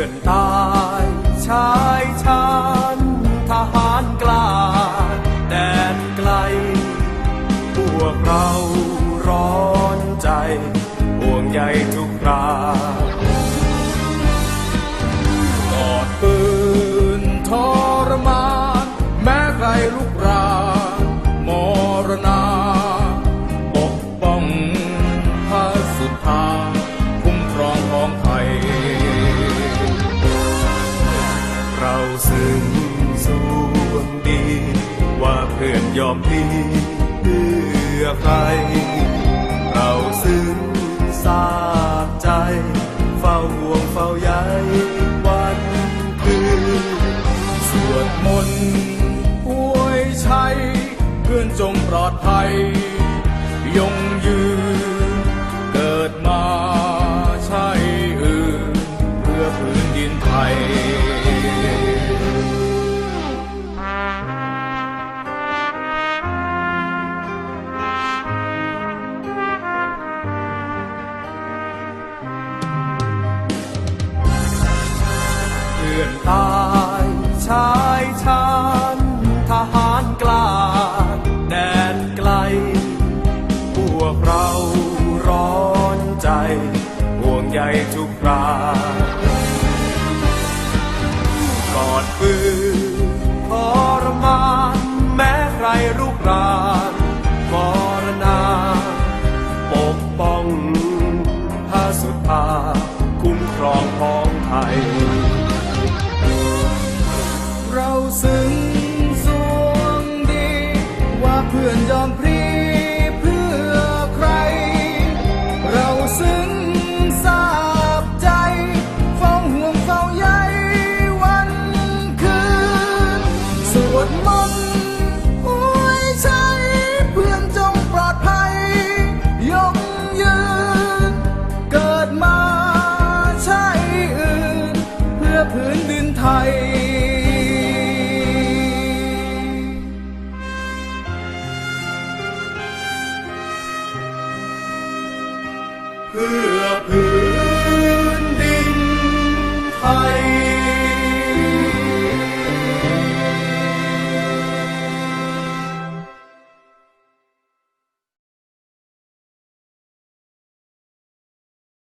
ลื่อนตายชายชานทหารกล้าแดนไกล พวกเราร้อนใจห่วงใยทุกรากอดปืนทรมานแม้ใครลุกรามรณาปกป้องพระสุภา เราซึ้งสวงดี ว่าเพื่อนยอมดีเพื่อใคร เราซึ้งสาบใจ เฝ้าห่วงเฝ้าใยวันคืนสวดมนต์อวยชัย เพื่อนจงปลอดภัย ตายชายชานทหารกล้าแดนไกล พวกเราร้อนใจห่วงใยทุกครากอดปืน ซึ้งสวงดี ว่าเพื่อนยอมพลีเพื่อใคร เราซึ้งทราบใจเฝ้าห่วงเฝ้าใยวันคืน สวดมนต์อวยชัยเพื่อนจงปลอดภัย ยงยืน เกิดมาใช่อื่น เพื่อพื้นดินไทย เพื่อพื้นดินไทย